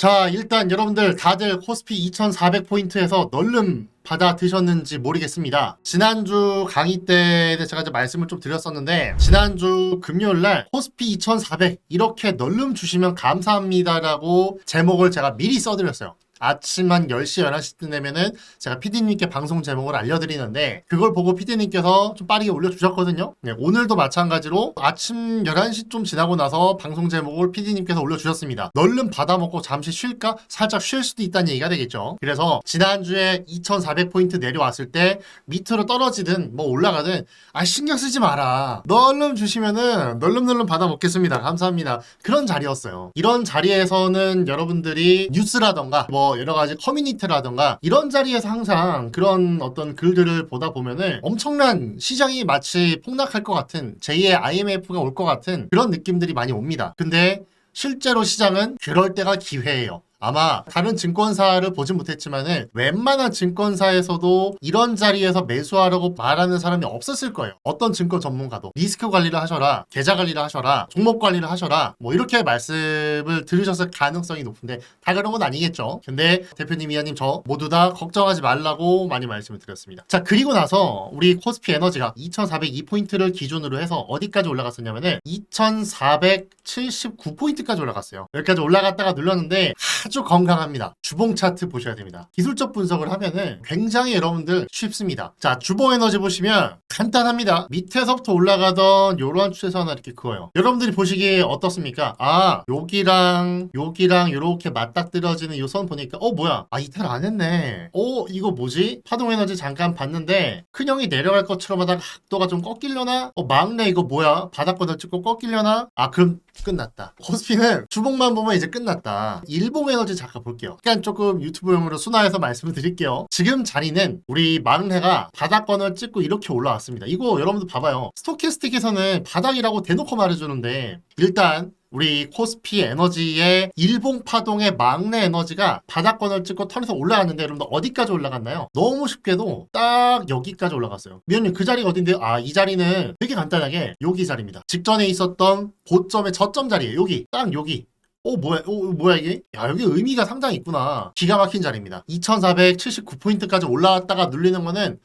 자, 일단 여러분들 다들 코스피 2400포인트에서 널름 받아 드셨는지 모르겠습니다. 지난주 강의 때 제가 이제 말씀을 좀 드렸었는데, 지난주 금요일 날 코스피 2400 이렇게 널름 주시면 감사합니다라고 제목을 제가 미리 써드렸어요. 아침 한 10시, 11시쯤 되면은 제가 PD님께 방송 제목을 알려드리는데 그걸 보고 PD님께서 좀 빠르게 올려주셨거든요. 네, 오늘도 마찬가지로 아침 11시 좀 지나고 나서 방송 제목을 PD님께서 올려주셨습니다. 널름 받아먹고 잠시 쉴까? 살짝 쉴 수도 있다는 얘기가 되겠죠. 그래서 지난주에 2400포인트 내려왔을 때 밑으로 떨어지든 뭐 올라가든 아 신경 쓰지 마라. 널름 주시면은 널름널름 받아먹겠습니다. 감사합니다. 그런 자리였어요. 이런 자리에서는 여러분들이 뉴스라던가 뭐 여러 가지 커뮤니티라던가 이런 자리에서 항상 그런 어떤 글들을 보다 보면은 엄청난 시장이 마치 폭락할 것 같은 제2의 IMF가 올 것 같은 그런 느낌들이 많이 옵니다. 근데 실제로 시장은 그럴 때가 기회예요. 아마 다른 증권사를 보진 못했지만은 웬만한 증권사에서도 이런 자리에서 매수하라고 말하는 사람이 없었을 거예요. 어떤 증권 전문가도 리스크 관리를 하셔라, 계좌 관리를 하셔라, 종목 관리를 하셔라, 뭐 이렇게 말씀을 들으셨을 가능성이 높은데 다 그런 건 아니겠죠. 근데 대표님, 이하님 저 모두 다 걱정하지 말라고 많이 말씀을 드렸습니다. 자 그리고 나서 우리 코스피 에너지가 2,402포인트를 기준으로 해서 어디까지 올라갔었냐면은 2,479포인트까지 올라갔어요. 여기까지 올라갔다가 눌렀는데 아주 건강합니다. 주봉 차트 보셔야 됩니다. 기술적 분석을 하면은 굉장히 여러분들 쉽습니다. 자, 주봉 에너지 보시면 간단합니다. 밑에서부터 올라가던 요런 추세선을 이렇게 그어요. 여러분들이 보시기에 어떻습니까? 아, 여기랑 여기랑 요렇게 맞닥뜨려지는 요선 보니까 어 뭐야? 아 이탈 안 했네. 어 이거 뭐지? 파동 에너지 잠깐 봤는데 큰형이 내려갈 것처럼 하다가 각도가 좀 꺾이려나? 어 막내 이거 뭐야? 바닥권을 찍고 꺾이려나? 아 그럼 끝났다. 코스피는 주봉만 보면 이제 끝났다. 일봉 에너지 잠깐 볼게요. 약간 조금 유튜브용으로 순화해서 말씀을 드릴게요. 지금 자리는 우리 막내가 바닥권을 찍고 이렇게 올라왔습니다. 이거 여러분들 봐봐요. 스토캐스틱에서는 바닥이라고 대놓고 말해주는데 일단 우리 코스피 에너지의 일봉 파동의 막내 에너지가 바닥권을 찍고 턴에서 올라갔는데 여러분들 어디까지 올라갔나요? 너무 쉽게도 딱 여기까지 올라갔어요. 미연님 그 자리가 어딘데요? 아 이 자리는 되게 간단하게 여기 자리입니다. 직전에 있었던 고점의 저점 자리예요. 여기 딱 여기 어 뭐야 어 뭐야 이게 야 여기 의미가 상당히 있구나 기가 막힌 자리입니다 2479포인트까지 올라왔다가 눌리는 거는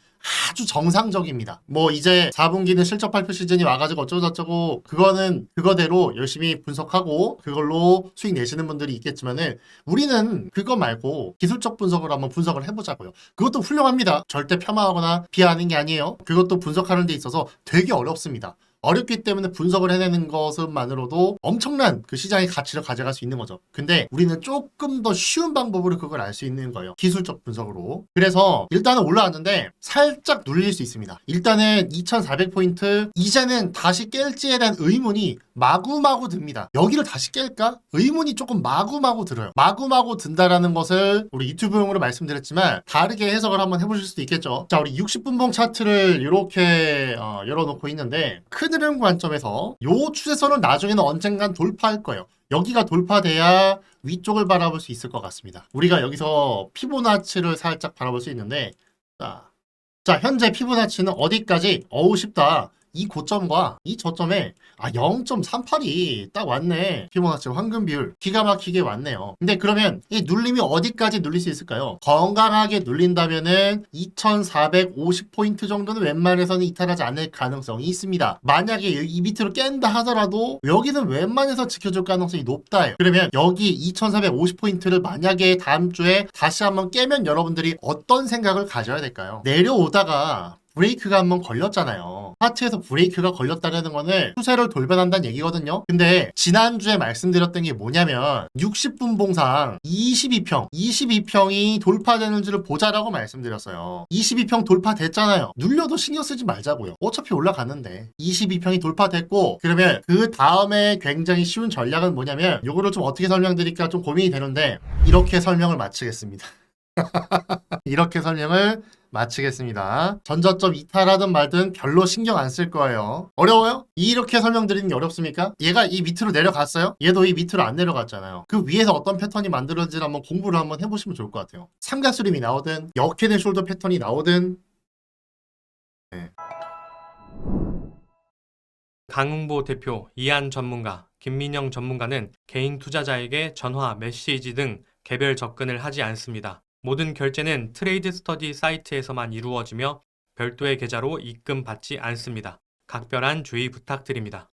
아주 정상적입니다. 뭐 이제 4분기는 실적 발표 시즌이 와가지고 어쩌고저쩌고 그거는 그거대로 열심히 분석하고 그걸로 수익 내시는 분들이 있겠지만은 우리는 그거 말고 기술적 분석을 한번 분석을 해보자고요. 그것도 훌륭합니다. 절대 폄하하거나 비하하는 게 아니에요. 그것도 분석하는 데 있어서 되게 어렵습니다 어렵기 때문에 분석을 해내는 것만으로도 엄청난 그 시장의 가치를 가져갈 수 있는 거죠. 근데 우리는 조금 더 쉬운 방법으로 그걸 알 수 있는 거예요. 기술적 분석으로. 그래서 일단은 올라왔는데 살짝 눌릴 수 있습니다. 일단은 2400포인트 이제는 다시 깰지에 대한 의문이 마구마구 듭니다. 여기를 다시 깰까? 의문이 조금 마구마구 들어요. 마구마구 든다라는 것을 우리 유튜브용으로 말씀드렸지만 다르게 해석을 한번 해보실 수도 있겠죠. 자, 우리 60분봉 차트를 이렇게 어, 열어놓고 있는데 큰 흐름 관점에서 요 추세선은 나중에는 언젠간 돌파할 거예요. 여기가 돌파돼야 위쪽을 바라볼 수 있을 것 같습니다. 우리가 여기서 피보나치를 살짝 바라볼 수 있는데 자, 자 현재 피보나치는 어디까지? 어우 쉽다. 이 고점과 이 저점에 아 0.38이 딱 왔네. 피보나치 황금 비율 기가 막히게 왔네요. 근데 그러면 이 눌림이 어디까지 눌릴 수 있을까요? 건강하게 눌린다면은 2450포인트 정도는 웬만해서는 이탈하지 않을 가능성이 있습니다. 만약에 이 밑으로 깬다 하더라도 여기는 웬만해서 지켜줄 가능성이 높다요 그러면 여기 2450포인트를 만약에 다음 주에 다시 한번 깨면 여러분들이 어떤 생각을 가져야 될까요? 내려오다가 브레이크가 한번 걸렸잖아요. 하트에서 브레이크가 걸렸다는 거는 추세를 돌변한다는 얘기거든요. 근데 지난주에 말씀드렸던 게 뭐냐면 60분 봉상 22평, 22평이 돌파되는지를 보자라고 말씀드렸어요. 22평 돌파됐잖아요. 눌려도 신경 쓰지 말자고요. 어차피 올라가는데 22평이 돌파됐고 그러면 그 다음에 굉장히 쉬운 전략은 뭐냐면 이거를 좀 어떻게 설명드릴까 좀 고민이 되는데 이렇게 설명을 마치겠습니다. 이렇게 설명을 마치겠습니다. 전저점 이탈하든 말든 별로 신경 안 쓸 거예요. 어려워요? 이렇게 설명드리는 게 어렵습니까? 얘가 이 밑으로 내려갔어요? 얘도 이 밑으로 안 내려갔잖아요. 그 위에서 어떤 패턴이 만들어지지 한번 공부를 한번 해보시면 좋을 것 같아요. 삼가수림이 나오든 역헤드 숄더 패턴이 나오든 강흥보 대표 이한 전문가 김민영 전문가는 개인 투자자에게 전화, 메시지 등 개별 접근을 하지 않습니다. 모든 결제는 트레이드 스터디 사이트에서만 이루어지며 별도의 계좌로 입금 받지 않습니다. 각별한 주의 부탁드립니다.